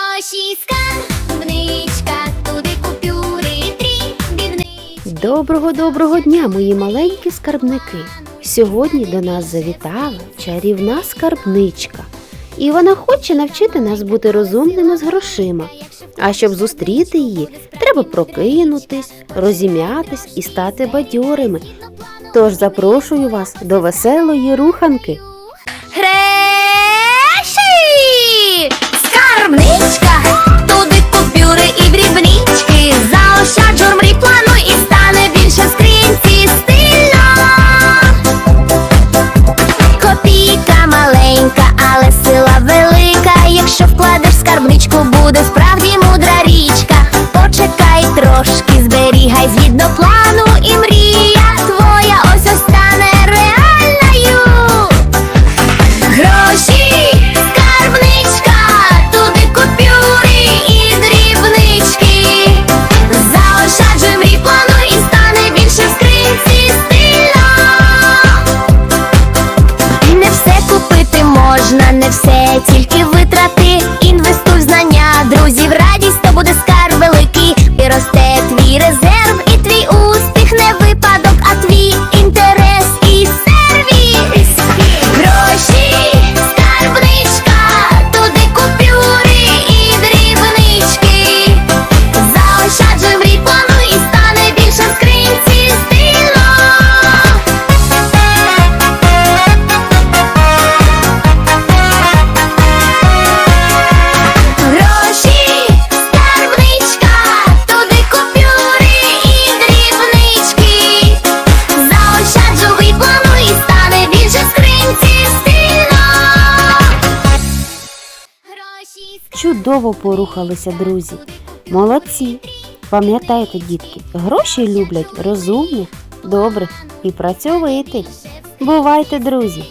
Гроші скарбничка, туди купюри три дрібнички. Доброго доброго дня, мої маленькі скарбники. Сьогодні до нас завітала чарівна скарбничка. І вона хоче навчити нас бути розумними з грошима. А щоб зустріти її, треба прокинутись, розім'ятись і стати бадьорими. Тож запрошую вас до веселої руханки. Буде справді мудра річка. Почекай трошки, зберігай згідно плану і мрія Чудово порухалися, друзі. Молодці! Пам'ятайте, дітки, гроші люблять розумних, добрих і працьовитих. Бувайте, друзі!